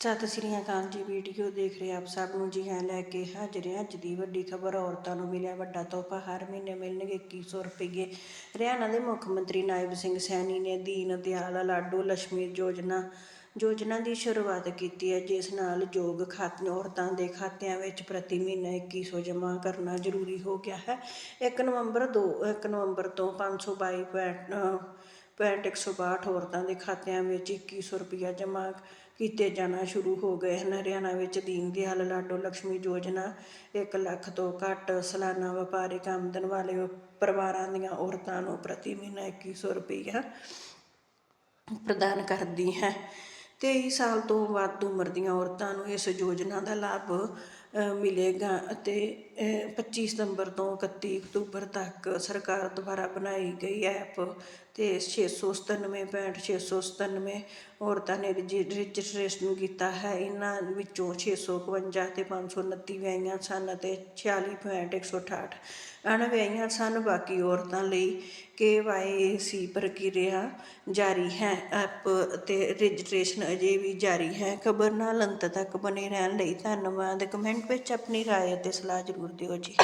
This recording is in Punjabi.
ਸਤਿ ਸ੍ਰੀ ਅਕਾਲ ਜੀ, ਵੀਡੀਓ ਦੇਖ ਰਹੇ ਆਪ ਸਭ ਨੂੰ ਜੀ ਹਾਂ ਲੈ ਕੇ ਹਾਜ਼ਰ ਹਾਂ। ਅੱਜ ਦੀ ਵੱਡੀ ਖਬਰ, ਔਰਤਾਂ ਨੂੰ ਮਿਲਿਆ ਵੱਡਾ ਤੋਹਫਾ, ਹਰ ਮਹੀਨੇ ਮਿਲਣਗੇ 2100 ਰੁਪਏ ਹਰਿਆਣਾ ਦੇ ਮੁੱਖ ਮੰਤਰੀ ਨਾਇਬ ਸਿੰਘ ਸੈਣੀ ਨੇ ਦੀਨ ਦਿਆਲ ਲਾਡੂ ਲక్ష్ਮੀ ਯੋਜਨਾ ਯੋਜਨਾ ਦੀ ਸ਼ੁਰੂਆਤ ਕੀਤੀ ਹੈ, ਜਿਸ ਨਾਲ ਯੋਗ ਖਾਤੇ, ਔਰਤਾਂ ਦੇ ਖਾਤਿਆਂ ਵਿੱਚ ਪ੍ਰਤੀ ਮਹੀਨਾ 2100 ਜਮ੍ਹਾਂ ਕਰਨਾ ਜ਼ਰੂਰੀ ਹੋ ਗਿਆ ਹੈ। 1 ਨਵੰਬਰ 2 1 ਨਵੰਬਰ ਤੋਂ 522 ਪੁਆਇੰਟ ਪੁਆਇੰਟ 162 ਔਰਤਾਂ ਦੇ ਖਾਤਿਆਂ ਵਿੱਚ 2100 ਰੁਪਇਆ ਜਮ੍ਹਾਂ ਕੀਤੇ ਜਾਣਾ ਸ਼ੁਰੂ ਹੋ ਗਏ ਹਨ। ਹਰਿਆਣਾ ਵਿੱਚ ਦੀਨ ਦਿਆਲ ਲਾਡੋ ਲక్ష్ਮੀ ਯੋਜਨਾ 1 ਲੱਖ ਤੋਂ ਘੱਟ ਸਾਲਾਨਾ ਵਪਾਰਿਕ ਆਮਦਨ ਵਾਲੇ ਪਰਿਵਾਰਾਂ ਦੀਆਂ ਔਰਤਾਂ ਨੂੰ ਪ੍ਰਤੀ ਮਹੀਨਾ 2100 ਰੁਪਇਆ ਪ੍ਰਦਾਨ ਕਰਦੀ ਹੈ। 23 ਸਾਲ ਤੋਂ ਵੱਧ ਉਮਰ ਦੀਆਂ ਔਰਤਾਂ ਨੂੰ ਇਸ ਯੋਜਨਾ ਦਾ ਲਾਭ ਮਿਲੇਗਾ ਅਤੇ ਪੱਚੀ ਸਤੰਬਰ ਤੋਂ 31 ਅਕਤੂਬਰ ਤੱਕ ਸਰਕਾਰ ਦੁਆਰਾ ਬਣਾਈ ਗਈ ਐਪ ਤੇ 697.697 ਔਰਤਾਂ ਨੇ ਰਜਿ- ਰਜਿਸਟ੍ਰੇਸ਼ਨ ਕੀਤਾ ਹੈ। ਇਹਨਾਂ ਵਿੱਚੋਂ ਛੇ ਸੌ ਇਕਵੰਜਾ ਅਤੇ ਪੰਜ ਸੌ ਉਨੱਤੀ ਵਿਆਹੀਆਂ ਸਨ ਅਤੇ 46.168 ਅਣਵਿਆਹੀਆਂ ਸਨ। ਬਾਕੀ ਔਰਤਾਂ ਲਈ ਕੇ ਵਾਈ ਸੀ ਪ੍ਰਕਿਰਿਆ ਜਾਰੀ ਹੈ। ਐਪ ਅਤੇ ਰਜਿਸਟ੍ਰੇਸ਼ਨ ਅਜੇ ਵੀ ਜਾਰੀ ਹੈ। ਖਬਰ ਨਾਲ ਅੰਤ ਤੱਕ ਬਣੇ ਰਹਿਣ ਲਈ ਧੰਨਵਾਦ। ਕਮੈਂਟ ਕਮੈਂਟ ਵਿੱਚ ਆਪਣੀ رائے ਅਤੇ ਸਲਾਹ ਜ਼ਰੂਰ ਦਿਓ ਜੀ